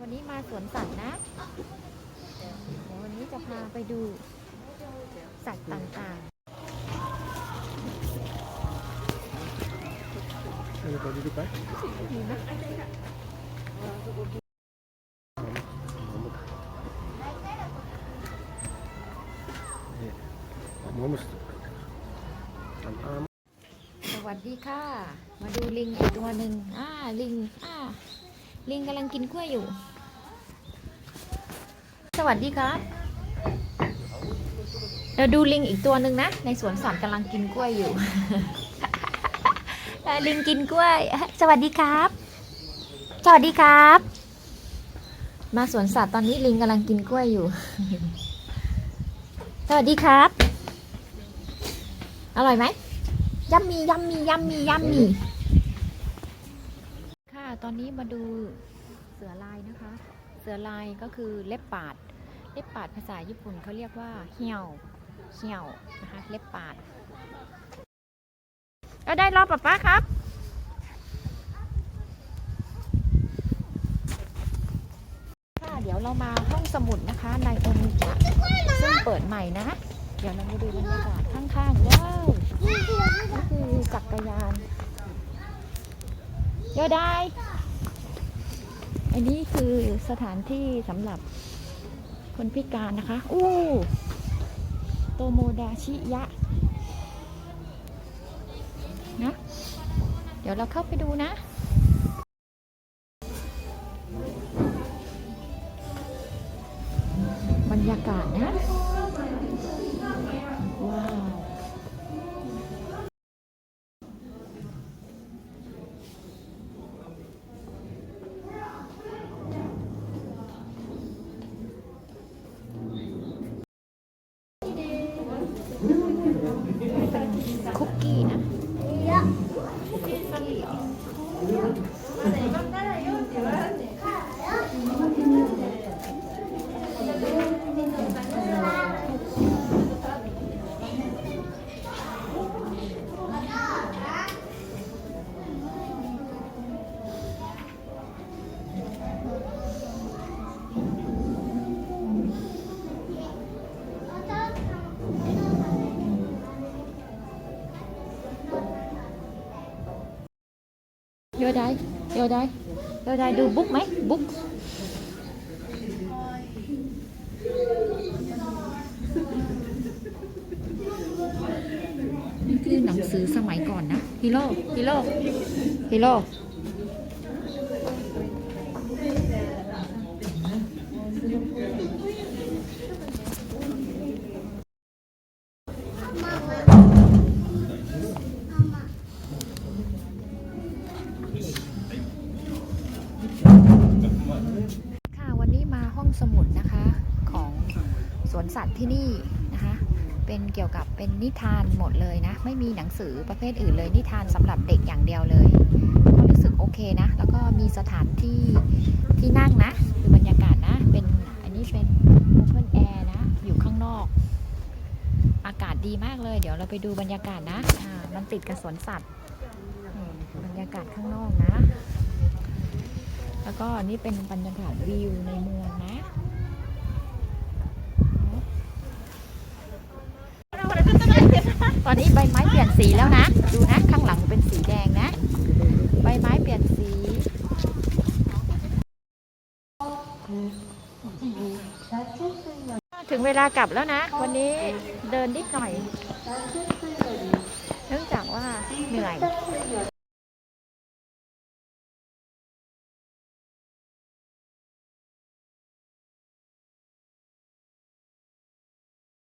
วันนี้มาสวนสัตว์นะเดี๋ยววันนี้จะพาไปดูสัตว์ต่าง Ano pa dito pa? ๆมีไหม Vamos. Ang am. สวัสดีค่ะ มาดูลิงอีกตัวหนึ่งอ่าลิง อ่า ลิงกำลังกินกล้วยอยู่ สวัสดีครับ เราดูลิงอีกตัวหนึ่งนะ ในสวนสัตว์กำลังกินกล้วยอยู่เอ่อลิงกินกล้วย สวัสดีครับ สวัสดีครับ มาสวนสัตว์ตอนนี้ลิงกำลังกินกล้วยอยู่ สวัสดีครับ อร่อยไหมยัมมียัมมียัมมียัมมีค่ะ ตอนนี้มาดูเสือลายนะคะ เสือลายก็คือเล็บปาด เล็บปาดภาษาญี่ปุ่นเขาเรียกว่าเหี่ยว เหี่ยวนะคะ เล็บปาดก็ได้รอบป๊าป้าครับ ค่ะเดี๋ยวเรามาห้องสมุดนะคะในโอมิกะซึ่งเปิดใหม่นะ เดี๋ยวเรามาดูบรรยากาศข้างๆว้าวนี่คือจักรยาน โยไดอันนี้คือสถานที่สำหรับคนพิการนะคะ อู้โตโมดาชิยะ นะ เดี๋ยวเราเข้าไปดูนะ บรรยากาศนะ กกี้นะ โยไดโยไดโยไดดูบุ๊กไหมบุ๊กนี่คือหนังสือสมัยก่อนนะฮีโร่ฮีโร่ฮีโร่ วนสัตว์ที่นี่นะคะ เป็นเกี่ยวกับเป็นนิทานหมดเลยนะ ไม่มีหนังสือประเภทอื่นเลย นิทานสำหรับเด็กอย่างเดียวเลย ก็รู้สึกโอเคนะ แล้วก็มีสถานที่ที่นั่งนะดูบรรยากาศนะ เป็นอันนี้เป็น open air นะ อยู่ข้างนอก อากาศดีมากเลย เดี๋ยวเราไปดูบรรยากาศนะมันติดกับสวนสัตว์บรรยากาศข้างนอกนะ แล้วก็นนี่เป็นบรรยากาศวิวในเมืองนะ ตอนนี้ใบไม้เปลี่ยนสีแล้วนะ ดูนะข้างหลังเป็นสีแดงนะ ใบไม้เปลี่ยนสี ถึงเวลากลับแล้วนะ วันนี้เดินนิดหน่อย เนื่องจากว่าเหนื่อย